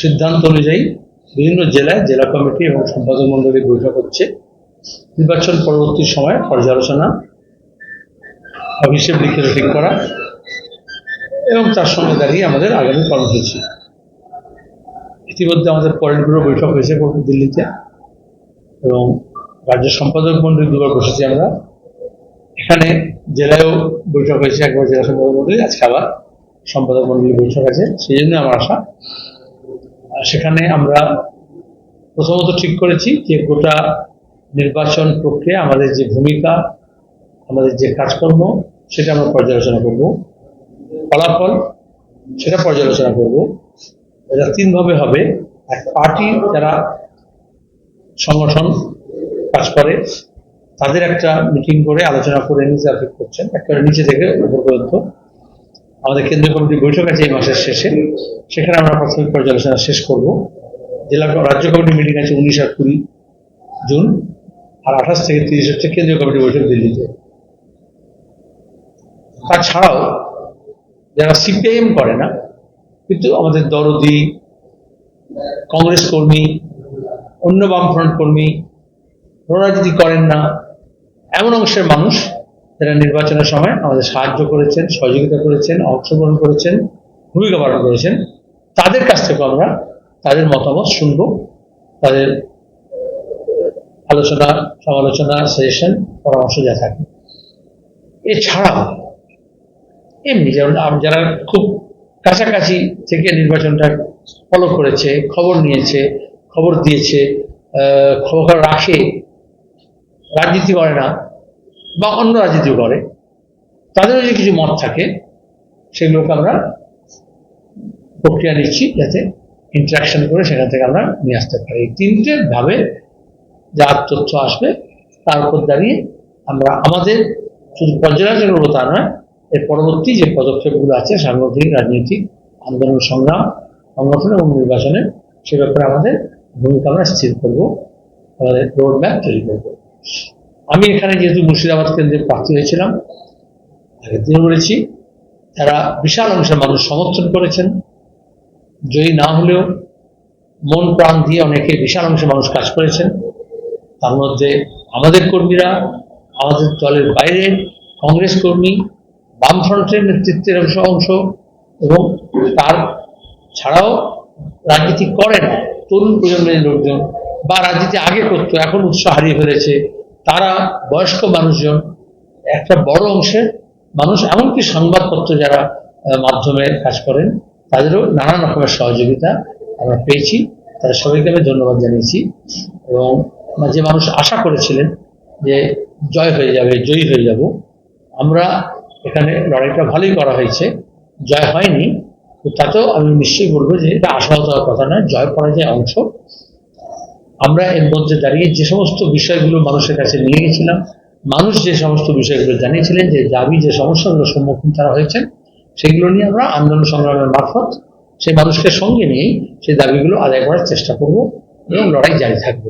সিদ্ধান্ত অনুযায়ী বিভিন্ন জেলায় জেলা কমিটি এবং সম্পাদক মন্ডলী বৈঠক হচ্ছে। নির্বাচন পরবর্তী সময় পর্যালোচনা, অভিষেক লিখে ঠিক করা এবং তার সঙ্গে দাঁড়িয়ে আমাদের আগামী কর্মসূচি। ইতিমধ্যে আমাদের পরের ব্যুরো বৈঠক হয়েছে দিল্লিতে এবং রাজ্য সম্পাদক মন্ডলী দুবার বসেছি আমরা। এখানে জেলায়ও বৈঠক হয়েছে, একবার জেলা সম্পাদক মন্ডলী আজকে আবার সম্পাদক মন্ডলী বৈঠক আছে সেই জন্য আমার আশা। সেখানে আমরা প্রথমত ঠিক করেছি যে গোটা নির্বাচন প্রক্রিয়া, আমাদের যে ভূমিকা, আমাদের যে কাজকর্ম, সেটা আমরা পর্যালোচনা করব। ফলাফল, সেটা পর্যালোচনা করব। এটা তিনভাবে হবে। এক পার্টি যারা সংগঠন কাজ করে, তাদের একটা মিটিং করে আলোচনা করে নিজে করছেন। একেবারে নিচে থেকে উপর পর্যন্ত। আমাদের কেন্দ্রীয় কমিটির বৈঠক আছে এই মাসের শেষে। সেখানে আমরা প্রাথমিক পর্যালোচনা শেষ করব। জেলা রাজ্য কমিটির মিটিং আছে উনিশ আর কুড়ি জুন আর আঠাশ থেকে তিরিশ হচ্ছে কেন্দ্রীয় কমিটির বৈঠক দিল্লিতে। তাছাড়াও যারা সিপিআইএম করে না, কিন্তু আমাদের দরদি, কংগ্রেস কর্মী, অন্য বামফ্রন্ট কর্মী রাজনীতি করেন না, এমন অংশের মানুষ যারা নির্বাচনের সময় আমাদের সাহায্য করেছেন, সহযোগিতা করেছেন, অংশগ্রহণ করেছেন, ভূমিকা পালন করেছেন। তাদের কাছ থেকে আমরা তাদের মতামত শুনব, তাদের আলোচনা, সমালোচনা সাজেশন পরামর্শ যা থাকে। এছাড়াও এমনি যেমন যারা খুব কাছাকাছি থেকে নির্বাচনটা ফলো করেছে, খবর নিয়েছে, খবর দিয়েছে খবর রাখে, রাজনীতি করে না বা অন্য রাজনীতি করে তাদেরও যে কিছু মত থাকে সেগুলোকে আমরা প্রক্রিয়া নিচ্ছি যাতে ইন্টারাকশন করে সেখান থেকে আমরা নিয়ে আসতে পারি। এই তিনটে ভাবে যা তথ্য আসবে, তার উপর দাঁড়িয়ে আমরা আমাদের শুধু পর্যালোচনা করব তা নয়, এর পরবর্তী যে পদক্ষেপগুলো আছে, সাংগঠনিক, রাজনৈতিক, আন্দোলন সংগ্রাম, সংগঠন এবং নির্বাচনে, সে ব্যাপারে আমাদের ভূমিকা আমরা স্থির করব, আমাদের রোড ম্যাপ তৈরি করব। আমি এখানে যেহেতু মুর্শিদাবাদ কেন্দ্রে প্রার্থী হয়েছিলাম আগের দিনে বলেছি, তারা বিশাল অংশের মানুষ সমর্থন করেছেন। জয়ী না হলেও মন প্রাণ দিয়ে অনেকে বিশাল অংশের মানুষ কাজ করেছেন। তার মধ্যে আমাদের কর্মীরা, আমাদের দলের বাইরে কংগ্রেস কর্মী, বামফ্রন্টের নেতৃত্বের অংশ অংশ এবং তার ছাড়াও রাজনীতি করে না তরুণ প্রজন্মের লোকজন, বা রাজনীতি আগে করতো, এখন উৎসাহ হারিয়ে ফেলেছে। তারা বয়স্ক মানুষজন, একটা বড় অংশের মানুষ, এমনকি সংবাদপত্র যারা মাধ্যমে কাজ করেন, তাদেরও নানান রকমের সহযোগিতা আমরা পেয়েছি। তাদের সবাইকে আমি ধন্যবাদ জানিয়েছি। এবং যে মানুষ আশা করেছিলেন যে জয় হয়ে যাবে, জয়ী হয়ে যাব, আমরা এখানে লড়াইটা ভালোই করা হয়েছে। জয় হয়নি, তো তাতেও আমি নিশ্চয়ই বলব যে এটা আশাহত কথা নয়। জয় পরাজয় অংশ। আমরা এর মধ্যে দাঁড়িয়ে যে সমস্ত বিষয়গুলো মানুষের কাছে নিয়ে গেছিলাম, মানুষ যে সমস্ত বিষয়গুলো জানিয়েছিলেন, যে দাবি, যে সমস্যাগুলোর সম্মুখীন তারা হয়েছেন, সেগুলো নিয়ে আমরা আন্দোলন সংগ্রামের মারফত সেই মানুষকে সঙ্গে নিয়েই সেই দাবিগুলো আদায় করার চেষ্টা করব এবং লড়াই জারি থাকবে।